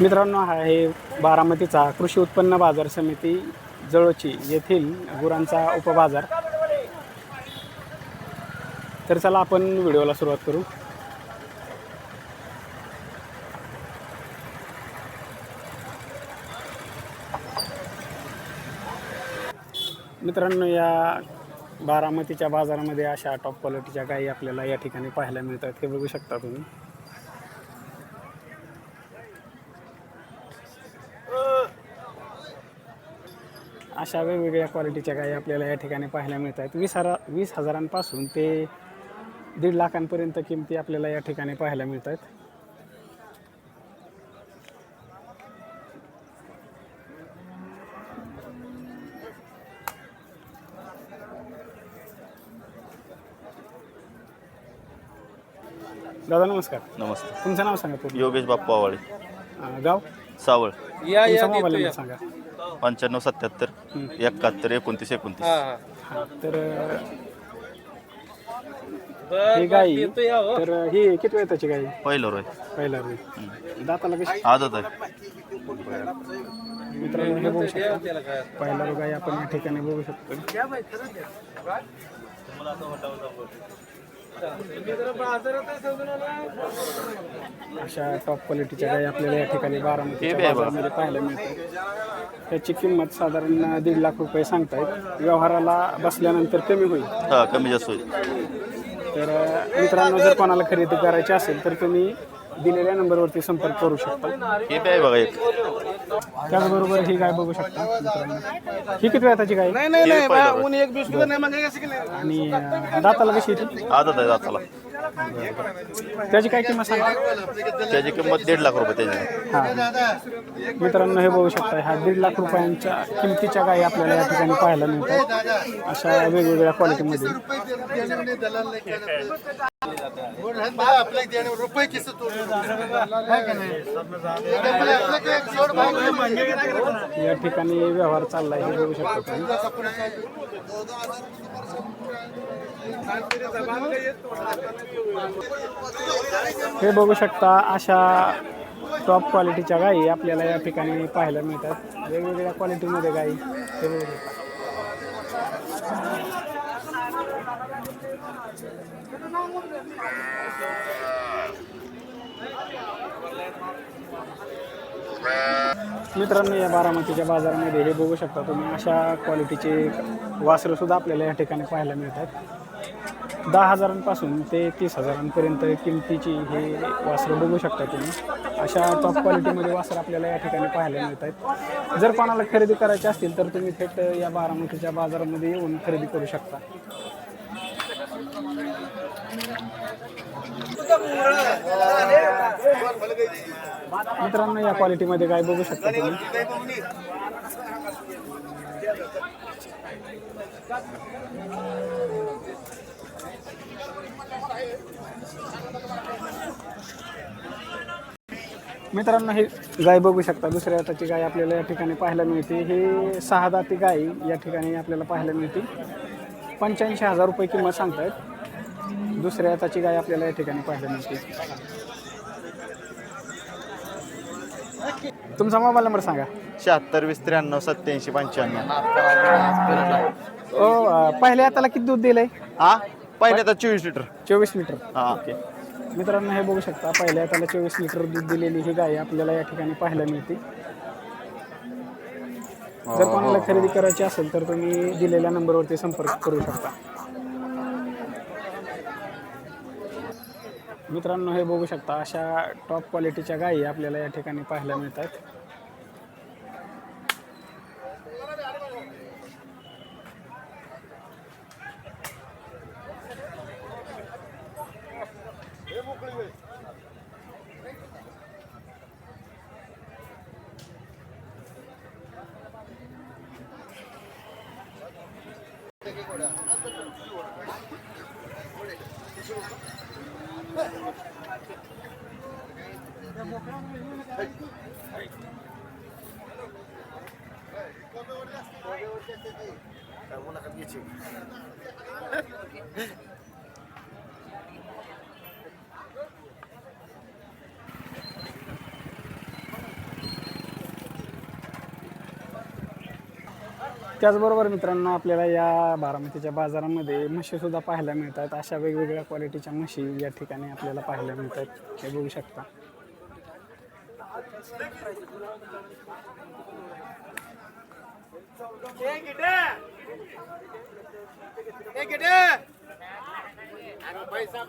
मित्रांनो हा आहे बारामतीचा कृषी उत्पन्न बाजार समिती जळोची येथील गुरांचा उपबाजार. तर चला आपण व्हिडिओला सुरुवात करू. मित्रांनो या बारामतीच्या बाजारामध्ये अशा टॉप क्वालिटीच्या गायी आपल्याला या ठिकाणी पाहायला मिळतात. हे बघू शकता तुम्ही. अशा वेगवेगळ्या क्वालिटीच्या गायी आपल्याला या ठिकाणी पाहायला मिळत आहेत वीस हरा वीस हजारांपासून ते दीड लाखांपर्यंत किमती आपल्याला या ठिकाणी पाहायला मिळत आहेत दादा नमस्कार. नमस्ते. तुमचं नाव सांगा पूर्ण. योगेश बाप्पा आवाळे अं, गाव? सावळ. तुमचा मोबाईल नंबर सांगा. पंच्याण्णव सत्याहत्तर एकाहत्तर एकोणतीस एकोणतीस. हा तर ही गाई तर ही किती वेळाची गाई? पहिलं रोय. पहिला रुई. दाताला कशी? आदत आहे. मित्रांनो हे बघू शकता. पहिला गाई आपण या ठिकाणी बघू शकतो. अशा टॉप क्वालिटीच्या गाई आपल्याला या ठिकाणी बारामतीच्या बाजारामध्ये पाहायला मिळतात. त्याची किंमत साधारण दीड लाख रुपये सांगतायत. व्यवहाराला बसल्यानंतर कमी होईल. हा कमी जास्त होईल. तर मित्रांनो जर कोणाला खरेदी करायची असेल तर तुम्ही दिलेल्या नंबरवरती संपर्क करू शकता. हे बघा एक. त्याचबरोबर ही गाय बघू शकता मित्रांनो. ही किती वेळाची गाय? हे बी पहिलं रोय. आणि अ, दाताला कशी येते आदत आहे दाताला. त्याची काय किंमत सांगा? त्याची किंमत दीड लाख रुपये त्याची. हा. मित्रांनो हे बघू शकता हा दीड लाख रुपयांच्या किमतीच्या गायी आपल्याला या ठिकाणी पाहायला मिळतात. अशा वेगवेगळ्या क्वालिटीमध्ये या ठिकाणी व्यवहार चाललाय हे बघू शकता हे बघू शकता अशा टॉप क्वालिटीच्या गायी आपल्याला या ठिकाणी पाहायला मिळतात. वेगवेगळ्या क्वालिटीमध्ये गायी हे बघू शकता. मित्रांनो या बारामतीच्या बाजारामध्ये हे बघू शकता तुम्ही अशा क्वालिटीचे वासरं सुद्धा आपल्याला या ठिकाणी पाहायला मिळतात. दहा हजारांपासून ते तीस हजारांपर्यंत किमतीची हे वासरं बघू शकता तुम्ही. अशा टॉप क्वालिटीमध्ये वासरं आपल्याला या ठिकाणी पाहायला मिळत आहेत जर कोणाला खरेदी करायची असतील तर तुम्ही थेट या बारामतीच्या बाजारामध्ये येऊन खरेदी करू शकता. मित्रांनो या क्वालिटीमध्ये काय बघू शकता तुम्ही? मित्रांनो हे गाय बघू शकता. दुसऱ्या हाताची गाय आपल्याला या ठिकाणी पाहायला मिळते. हे सहा दाती गाय या ठिकाणी आपल्याला पाहायला मिळते. पंच्याऐंशी हजार रुपये किंमत सांगतायत. दुसऱ्या हाताची गाय आपल्याला या ठिकाणी पाहायला मिळते. तुमचा मोबाईल नंबर सांगा. शहात्तर वीस त्र्याण्णव सत्याऐंशी पंच्याण्णव. ओ पहिल्या हाताला किती दूध दिलंय? हा? पहिले तर चोवीस लिटर. चोवीस लिटर. हा. ओके. मित्रांनो हे बघू शकता पहिल्या हाताला चोवीस लिटर दूध दिलेली ही गाय आपल्याला या ठिकाणी पाहायला मिळते. जर कोणाला खरेदी करायची असेल तर तुम्ही दिलेल्या नंबरवरती संपर्क करू शकता. मित्रांनो हे बघू शकता अशा टॉप क्वालिटीच्या गायी आपल्याला या ठिकाणी पाहायला मिळतात. Alguna cambiache. त्याचबरोबर मित्रांनो आपल्याला या बारामतीच्या बाजारामध्ये म्हशीसुद्धा पाहायला मिळतात. अशा वेगवेगळ्या क्वालिटीच्या म्हशी या ठिकाणी आपल्याला पाहायला मिळतात. हे बघू शकता. पैसा